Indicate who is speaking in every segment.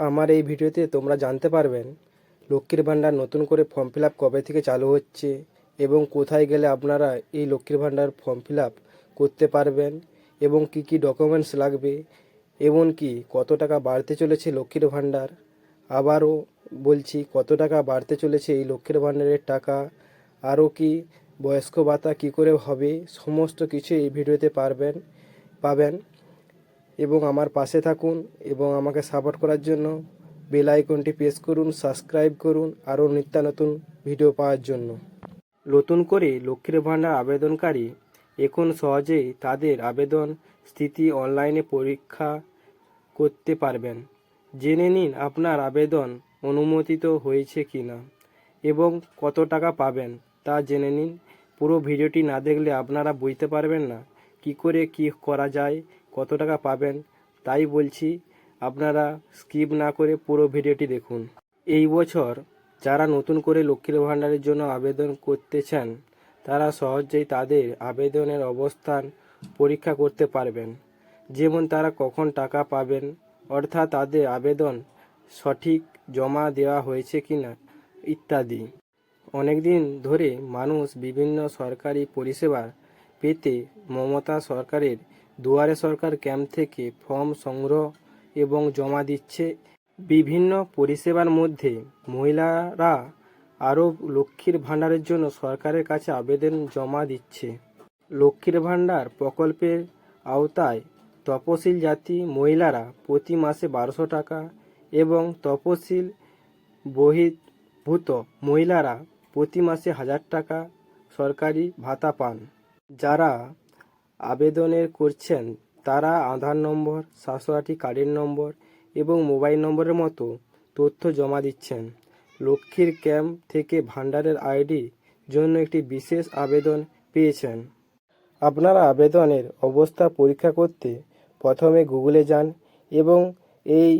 Speaker 1: আমার এই ভিডিওতে তোমরা জানতে পারবেন লক্ষ্মীর ভাণ্ডার নতুন করে ফর্ম ফিল কবে থেকে চালু হচ্ছে এবং কোথায় গেলে আপনারা এই লক্ষ্মীর ভাণ্ডার ফর্ম ফিল করতে পারবেন এবং কি কি ডকুমেন্টস লাগবে এমনকি কত টাকা বাড়তে চলেছে লক্ষ্মীর ভাণ্ডার। আবারও বলছি, কত টাকা বাড়তে চলেছে এই লক্ষ্মীর ভাণ্ডারের টাকা, আরও কি বয়স্ক ভাতা কী করে হবে, সমস্ত কিছু এই ভিডিওতে পারবেন, পাবেন। এবং আমার পাশে থাকুন এবং আমাকে সাপোর্ট করার জন্য বেল আইকনটি প্রেস করুন সাবস্ক্রাইব করুন, আরও নিত্য নতুন ভিডিও পাওয়ার জন্য। নতুন করে লক্ষ্মীর ভাণ্ডার আবেদনকারী এখন সহজেই তাদের আবেদন স্থিতি অনলাইনে পরীক্ষা করতে পারবেন। জেনে নিন আপনার আবেদন অনুমোদিত হয়েছে কি না এবং কত টাকা পাবেন তা জেনে নিন। পুরো ভিডিওটি না দেখলে আপনারা বুঝতে পারবেন না কি করে কি করা যায় কত টাকা পাবেন তাই বলছি আপনারা স্কিপ না করে পুরো ভিডিওটি দেখুন। এই বছর যারা নতুন করে লক্ষ্মীর ভাণ্ডারের জন্য আবেদন করতে চান, তারা সহজেই তাদের আবেদনের অবস্থান পরীক্ষা করতে পারবেন। যেমন তারা কখন টাকা পাবেন, অর্থাৎ তাদের আবেদন সঠিক জমা দেওয়া হয়েছে কিনা ইত্যাদি। অনেকদিন ধরে মানুষ বিভিন্ন সরকারি পরিষেবা পেতে মমতা সরকারের দুয়ারে সরকার ক্যাম্প থেকে ফর্ম সংগ্রহ এবং জমা দিচ্ছে। বিভিন্ন পরিষেবার মধ্যে মহিলারা আরও লক্ষ্মীর ভাণ্ডারের জন্য সরকারের কাছে আবেদন জমা দিচ্ছে। লক্ষ্মীর ভাণ্ডার প্রকল্পের আওতায় তপশিল জাতি মহিলারা প্রতি মাসে বারোশো টাকা এবং তপশিল বহির্ভূত মহিলারা প্রতি মাসে হাজার টাকা সরকারি ভাতা পান। যারা আবেদনের করছেন তারা আধার নম্বর স্বাস্থ্যসাথী কার্ডের নম্বর এবং মোবাইল নম্বরের মতো তথ্য জমা দিচ্ছেন। লক্ষ্মীর ক্যাম্প থেকে ভাণ্ডারের আইডি জন্য একটি বিশেষ আবেদন পেয়েছেন। আপনারা আবেদনের অবস্থা পরীক্ষা করতে প্রথমে গুগলে যান এবং এই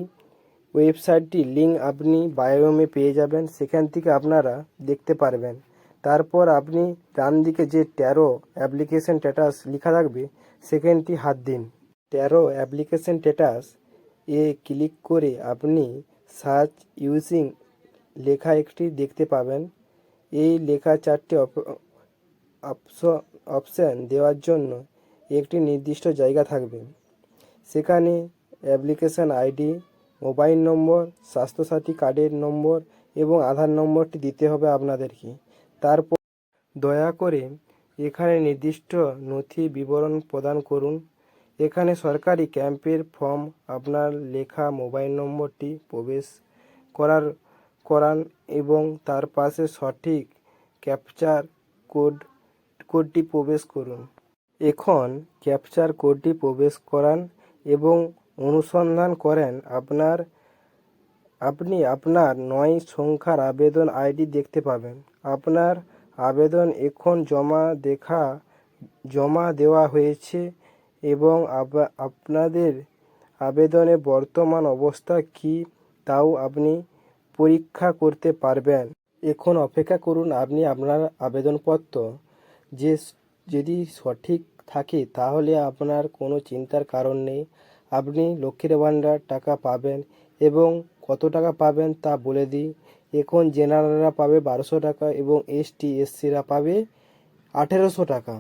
Speaker 1: ওয়েবসাইটটি লিঙ্ক আপনি বায়োমে পেয়ে যাবেন। সেখান থেকে আপনারা দেখতে পারবেন। তারপর আপনি ডান দিকে যে ট্যারো অ্যাপ্লিকেশন স্ট্যাটাস লেখা থাকবে, সেখানটি হাত দিন। ট্যারো অ্যাপ্লিকেশন স্ট্যাটাস এ ক্লিক করে আপনি সার্চ ইউজিং লেখা একটি দেখতে পাবেন। এই লেখা চারটি অপশন দেওয়ার জন্য একটি নির্দিষ্ট জায়গা থাকবে। সেখানে application ID, mobile number, Swasthyasathi কার্ডের নম্বর এবং আধার নম্বরটি দিতে হবে আপনাদেরকে। তারপর দয়া করে এখানে নির্দিষ্ট নথি বিবরণ প্রদান করুন। এখানে সরকারি ক্যাম্পের ফর্ম, আপনার লেখা মোবাইল নম্বরটি প্রবেশ করার, করান এবং তার পাশে সঠিক ক্যাপচার কোড, কোডটি প্রবেশ করুন। এখন ক্যাপচার কোডটি প্রবেশ করান এবং অনুসন্ধান করেন আপনার আপনি আপনার নয় সংখ্যার আবেদন আইডি দেখতে পাবেন। আপনার আবেদন এখন জমা দেখা, জমা দেওয়া হয়েছে এবং আপনাদের আবেদনের বর্তমান অবস্থা কী তাও আপনি পরীক্ষা করতে পারবেন। এখন অপেক্ষা করুন, আপনি আপনার আবেদনপত্র যে যদি সঠিক থাকে তাহলে আপনার কোনো চিন্তার কারণ নেই। আপনি লক্ষ্মীর ভাণ্ডার টাকা পাবেন এবং কত টাকা পাবেন তা বলে দিই। এখন জেনারেলরা পাবে বারোশো টাকা এবং এসটি এসসিরা পাবে আঠেরোশো টাকা।